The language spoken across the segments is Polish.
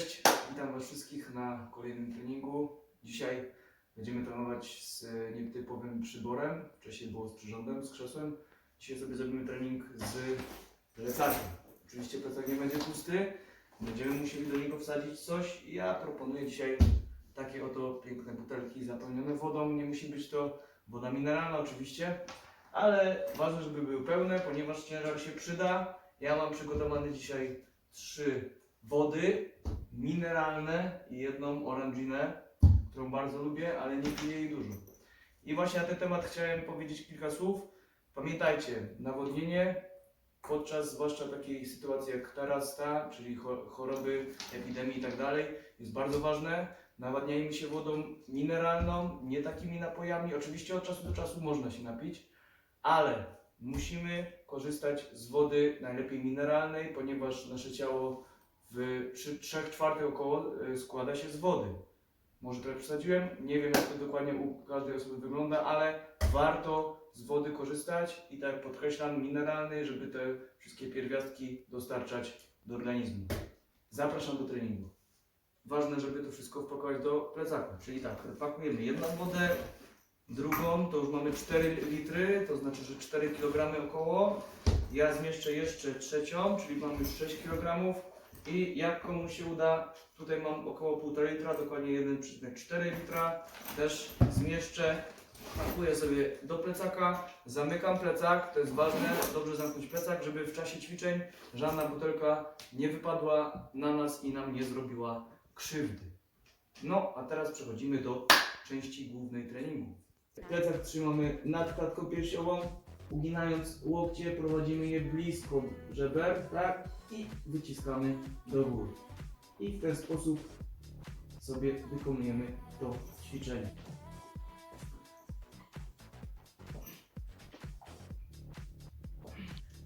Cześć, witam Was wszystkich na kolejnym treningu. Dzisiaj będziemy trenować z nietypowym przyborem. Wcześniej było z przyrządem, z krzesłem. Dzisiaj sobie zrobimy trening z plecakiem. Oczywiście plecak nie będzie pusty. Będziemy musieli do niego wsadzić coś. i Ja proponuję dzisiaj takie oto piękne butelki zapełnione wodą. Nie musi być to woda mineralna oczywiście, ale ważne, żeby były pełne, ponieważ ciężar się przyda. Ja mam przygotowane dzisiaj trzy wody, mineralne i jedną oranżinę, którą bardzo lubię, ale nie piję jej dużo. I właśnie na ten temat chciałem powiedzieć kilka słów. Pamiętajcie, nawodnienie podczas zwłaszcza takiej sytuacji jak teraz ta, czyli cho- choroby, epidemii i tak dalej, jest bardzo ważne. Nawadniajmy się wodą mineralną, nie takimi napojami. Oczywiście od czasu do czasu można się napić, ale musimy korzystać z wody najlepiej mineralnej, ponieważ nasze ciało w 3 czwartych około y, składa się z wody. Może trochę przesadziłem, nie wiem jak to dokładnie u każdej osoby wygląda, ale warto z wody korzystać i tak podkreślam, mineralnej, żeby te wszystkie pierwiastki dostarczać do organizmu. Zapraszam do treningu. Ważne, żeby to wszystko wpakować do plecaku, czyli tak, pakujemy jedną wodę, drugą to już mamy 4 litry, to znaczy, że 4 kg około. Ja zmieszczę jeszcze trzecią, czyli mam już 6 kg. I jak komuś się uda, tutaj mam około 1,5 litra, dokładnie 1,4 litra. Też zmieszczę, pakuję sobie do plecaka, zamykam plecak, to jest ważne, dobrze zamknąć plecak, żeby w czasie ćwiczeń żadna butelka nie wypadła na nas i nam nie zrobiła krzywdy. No, a teraz przechodzimy do części głównej treningu. Plecak trzymamy nad klatką piersiową, uginając łokcie, prowadzimy je blisko żeber, tak? I wyciskamy do góry. I w ten sposób sobie wykonujemy to ćwiczenie.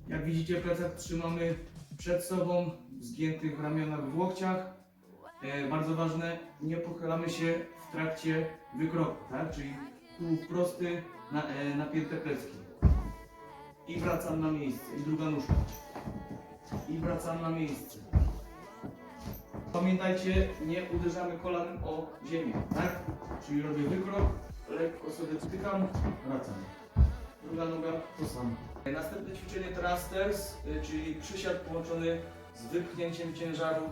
Jak widzicie, plecak trzymamy przed sobą, w zgiętych ramionach w łokciach. E, bardzo ważne, nie pochylamy się w trakcie wykroku, tak? Czyli tułów prosty, na, e, napięte plecki. I wracam na miejsce. I druga nóżka. I wracam na miejsce. Pamiętajcie, nie uderzamy kolanem o ziemię, tak? Czyli robię wykrok, lekko sobie stykam, wracam. Druga noga to samo. Następne ćwiczenie thrusters, y, czyli przysiad połączony z wypchnięciem ciężaru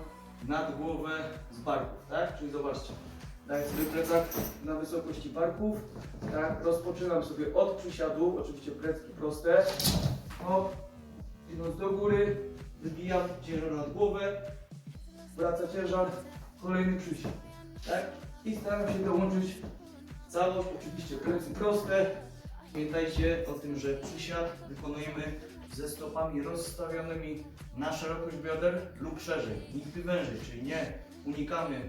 nad głowę z barków, tak? Czyli zobaczcie, daję sobie plecak na wysokości barków, tak? Rozpoczynam sobie od przysiadu, oczywiście plecki proste, hop, idąc do góry, wybijam ciężar nad głowę, wraca ciężar, kolejny przysiad, tak? I staram się dołączyć całość, oczywiście plecy proste, Pamiętajcie o tym, że przysiad wykonujemy ze stopami rozstawionymi na szerokość bioder lub szerzej, nigdy wężej, czyli nie unikamy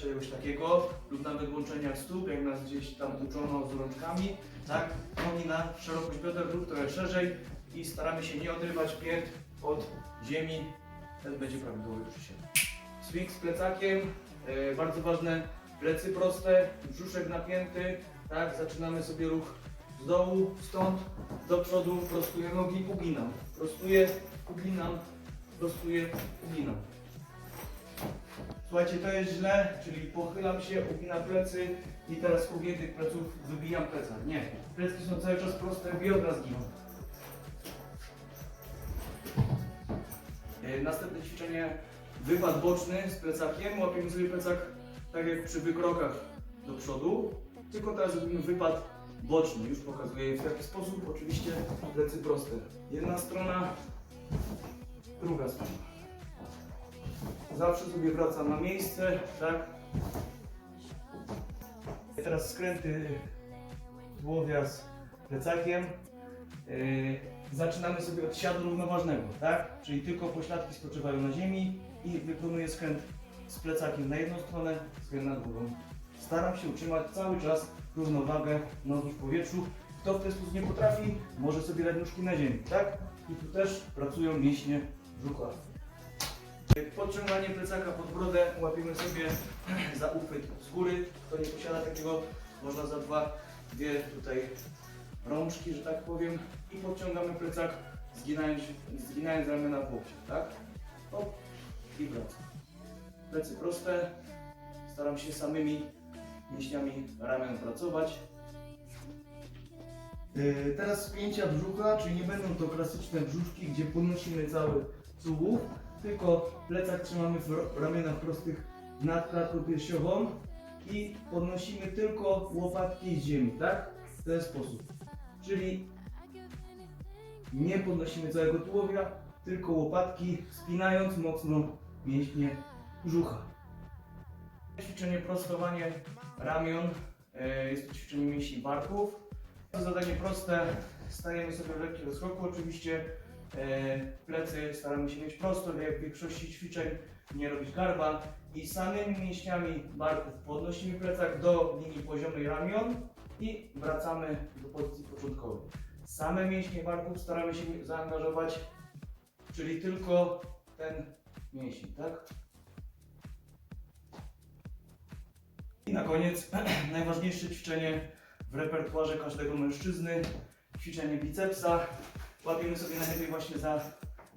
czegoś takiego lub nawet łączenia stóp, jak nas gdzieś tam uczono z rączkami, tak? Nogi na szerokość bioder lub trochę szerzej i staramy się nie odrywać pięt od ziemi, ten będzie prawidłowy przysiad. Swing z plecakiem, e, bardzo ważne, plecy proste, brzuszek napięty, tak? Zaczynamy sobie ruch z dołu, stąd do przodu, prostuję nogi, uginam. Prostuję, uginam, prostuję, uginam. Słuchajcie, to jest źle, czyli pochylam się, uginam plecy i teraz z ugiętych pleców wybijam plecak. Nie, plecki są cały czas proste, biodra zginą. Następne ćwiczenie, wypad boczny z plecakiem. Łapiemy sobie plecak tak jak przy wykrokach do przodu, tylko teraz robimy wypad boczny. Już pokazuję w taki sposób, oczywiście plecy proste. Jedna strona, druga strona. Zawsze sobie wracam na miejsce, tak? Teraz skręty tułowia z plecakiem. Yy, zaczynamy sobie od siadu równoważnego, tak? Czyli tylko pośladki spoczywają na ziemi i wykonuję skręt z plecakiem na jedną stronę, skręt na drugą. Staram się utrzymać cały czas równowagę nogi w powietrzu. Kto w ten sposób nie potrafi, może sobie dać nóżki na ziemi, tak? I tu też pracują mięśnie brzucha. Podciąganie plecaka pod brodę łapiemy sobie za uchwyt z góry. Kto nie posiada takiego, można za dwa, dwie tutaj rączki, że tak powiem. I podciągamy plecak, zginając, zginając ramiona w łokcie, tak? Hop i wracam. plecy proste. Staram się samymi mięśniami ramion pracować. Yy, Teraz spięcia brzucha, czyli nie będą to klasyczne brzuszki, gdzie podnosimy cały tułów, tylko plecak trzymamy w ramionach prostych nad klatką piersiową i podnosimy tylko łopatki z ziemi, tak? W ten sposób. Czyli nie podnosimy całego tułowia, tylko łopatki, spinając mocno mięśnie brzucha. Ćwiczenie prostowanie ramion, e, jest to ćwiczenie mięśni barków. Zadanie proste, stajemy sobie w lekkim rozkroku, oczywiście e, plecy staramy się mieć prosto, jak w większości ćwiczeń, nie robić garba i samymi mięśniami barków podnosimy plecak do linii poziomej ramion i wracamy do pozycji początkowej. Same mięśnie barków staramy się zaangażować, czyli tylko ten mięsień, tak? I na koniec najważniejsze ćwiczenie w repertuarze każdego mężczyzny, ćwiczenie bicepsa. Łapiemy sobie najlepiej właśnie za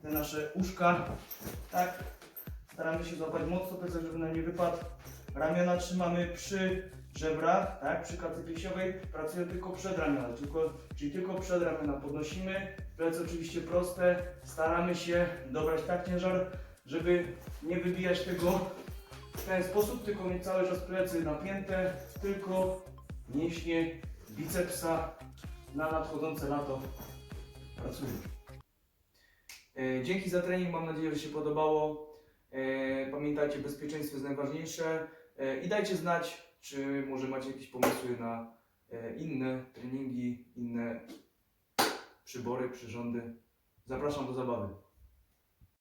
te nasze uszka, tak? Staramy się złapać mocno plecak, żeby nam nie wypadł. Ramiona trzymamy przy żebrach, tak? Przy klatce piersiowej. Pracują tylko przed ramiona, tylko, czyli tylko przed ramiona podnosimy. Plecy oczywiście proste. Staramy się dobrać tak ciężar, żeby nie wybijać tego w ten sposób, tylko mieć cały czas plecy napięte, tylko mięśnie bicepsa na nadchodzące lato pracują. E, Dzięki za trening, mam nadzieję, że się podobało. E, Pamiętajcie, bezpieczeństwo jest najważniejsze E, i dajcie znać, czy może macie jakieś pomysły na e, inne treningi, inne przybory, przyrządy. Zapraszam do zabawy.